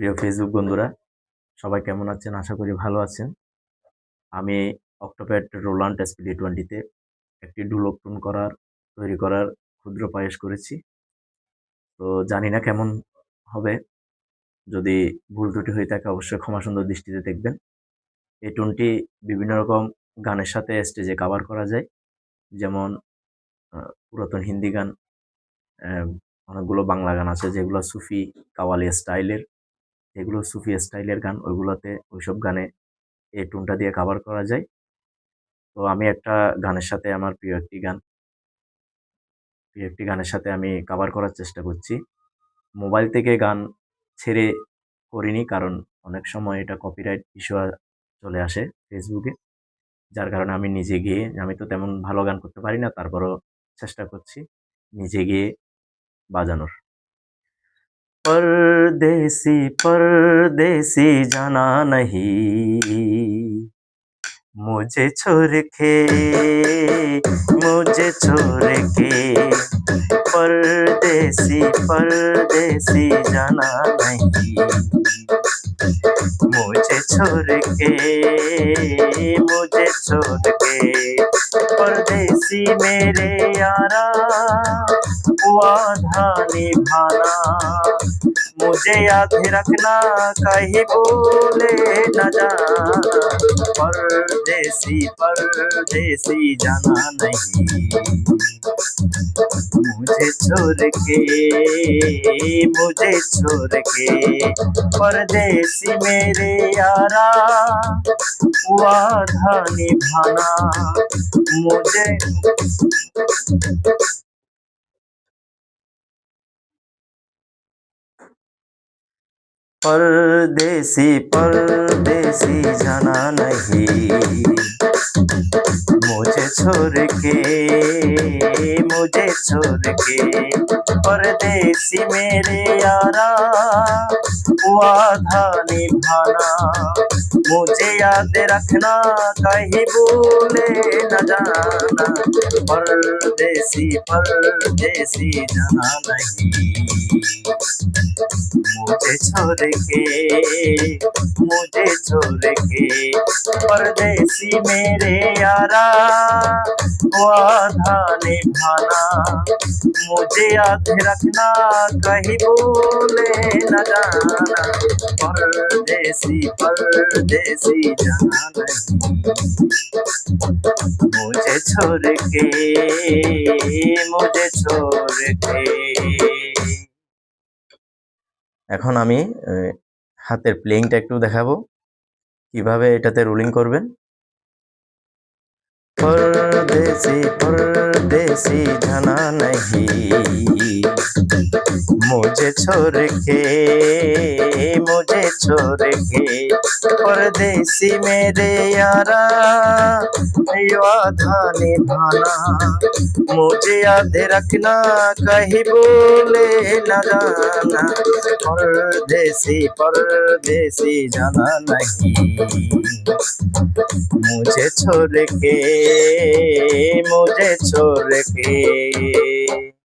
প্রিয় ফেসবুক বন্ধুরা, সবাই কেমন আছেন? আশা করি ভালো আছেন। আমি অক্টোপ্যাড রোলান্ট এসপিডি টোয়েন্টিতে একটি ডুলোকটুন করার, তৈরি করার ক্ষুদ্র পায়েস করেছি। তো জানি না কেমন হবে। যদি ভুল ত্রুটি হয়ে থাকে, অবশ্যই ক্ষমা সুন্দর দৃষ্টিতে দেখবেন। এই টুনটি বিভিন্ন রকম গানের সাথে স্টেজে কাভার করা যায়। যেমন পুরাতন হিন্দি গান অনেকগুলো বাংলা গান আছে যেগুলো সুফি কাওয়ালি স্টাইলের যেগুলো সুফি স্টাইলের গান, ওইগুলোতে ওইসব গানে এই টুনটা দিয়ে কাভার করা যায়। তো আমি একটা গানের সাথে আমার প্রিয় একটি গান, প্রিয় একটি গানের সাথে আমি কাভার করার চেষ্টা করছি। মোবাইল থেকে গান ছেড়ে করিনি কারণ অনেক সময় এটা কপিরাইট ইস্যু চলে আসে ফেসবুকে যার কারণে আমি নিজে গিয়ে, আমি তো তেমন ভালো গান করতে পারি না, তারপরও চেষ্টা করছি নিজে গিয়ে বাজানোর। परदेसी परदेसी जाना नहीं। मुझे छोड़ के मुझे छोड़ के परदेसी परदेसी जाना नहीं। मुझे छोड़ के मुझे छोड़ के परदेसी मेरे यारा वादा निभाना मुझे याद रखना, कहीं बोले न जाना। परदेसी परदेसी जाना नहीं। मुझे छोड़ के मुझे छोड़ के परदेसी मेरे यारा। वादा निभाना मुझे। परदेसी परदेसी जाना नहीं मुझे छोड़ के मुझे छोड़ के परदेसी मेरे यारा वादा निभाना। मुझे याद रखना, कहीं भूले न जाना। परदेसी परदेसी जाना नहीं। मुझे छोड़ के, मुझे छोड़ के, परदेसी मेरे यारा वादा निभाना। मुझे याद रखना कहीं भूले न जाना परदेसी परदेसी जाना नहीं मुझे छोड़ के मुझे छोड़ के এখন আমি হাতের প্লেইংটা একটু দেখাবো কিভাবে এটাতে রোলিং করবেন परदेसी परदेसी जाना नहीं मुझे छोड़ के मुझे छोड़ के परदेसी मेरे यारा वादा निभाना मुझे याद रखना कहीं बोले न जाना परदेसी परदेसी जाना नहीं मुझे छोड़ के मुझे छोड़ के